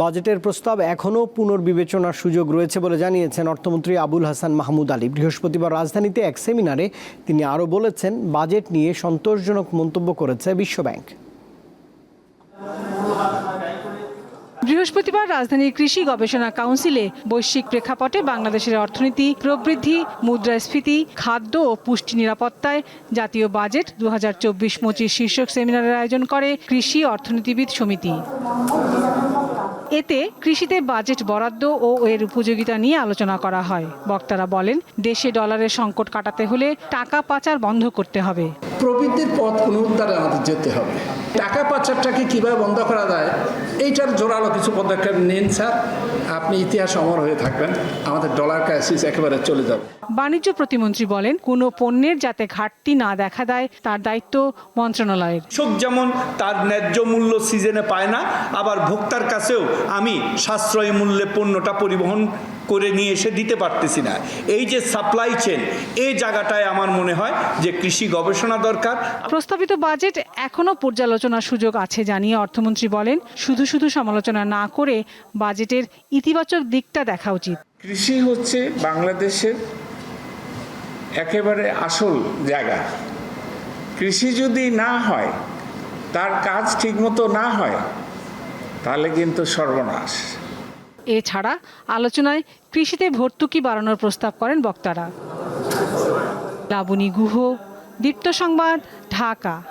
বাজেটের প্রস্তাব এখনও পুনর্বিবেচনার সুযোগ রয়েছে বলে জানিয়েছেন অর্থমন্ত্রী আবুল হাসান মাহমুদ আলী। বৃহস্পতিবার রাজধানীতে এক সেমিনারে তিনি আরও বলেছেন, বাজেট নিয়ে সন্তোষজনক মন্তব্য করেছে বিশ্বব্যাংক। বৃহস্পতিবার রাজধানীর কৃষি গবেষণা কাউন্সিলে বৈশ্বিক প্রেক্ষাপটে বাংলাদেশের অর্থনীতি, প্রবৃদ্ধি, মুদ্রাস্ফীতি, খাদ্য ও পুষ্টি নিরাপত্তায় জাতীয় বাজেট দু হাজার চব্বিশ শীর্ষক সেমিনারের আয়োজন করে কৃষি অর্থনীতিবিদ সমিতি। এতে কৃষিতে বাজেট বরাদ্দ ও এর উপযোগিতা নিয়ে আলোচনা করা হয়। বক্তারা বলেন, দেশে ডলারের সংকট কাটাতে হলে টাকা পাচার বন্ধ করতে হবে। প্রবৃদ্ধির পথ পুনরুদ্ধারে আমাদের যেতে হবে। টাকা পাচারটাকে কীভাবে বন্ধ করা যায় এইটার জোরালো কিছু পদক্ষেপ নিন স্যার। আপনি ইতিহাস অমর হয়ে থাকবেন। আমাদের ডলার ক্রাইসিস একেবারে চলে যাবে। বাণিজ্য প্রতিমন্ত্রী বলেন কোনো পণ্যের যাতে ঘাটতি না দেখা দেয় তার দায়িত্ব মন্ত্রণালয়ের। কৃষক যেমন তার ন্যায্য মূল্য সিজনে পায় না আবার ভোক্তার কাছেও আমি সাশ্রয়ী মূল্যে পণ্যটা পরিবহন করে নিয়ে এসে দিতে পারতেছি না। এই যে সাপ্লাই চেন এই জায়গাটায় আমার মনে হয় যে কৃষি গবেষণা দরকার। প্রস্তাবিত বাজেট এখনও পর্যালোচনার সুযোগ আছে জানিয়ে অর্থমন্ত্রী বলেন শুধু শুধু সমালোচনা না করে বাজেটের ইতিবাচক দিকটা দেখা উচিত। কৃষি হচ্ছে বাংলাদেশের একেবারে আসল জায়গা। কৃষি যদি না হয় তার কাজ ঠিকমতো না হয় তাহলে কিন্তু সর্বনাশ। এছাড়া আলোচনায় কৃষিতে ভর্তুকি বাড়ানোর প্রস্তাব করেন বক্তারা। লাবণী গুহ দীপ্ত সংবাদ ঢাকা।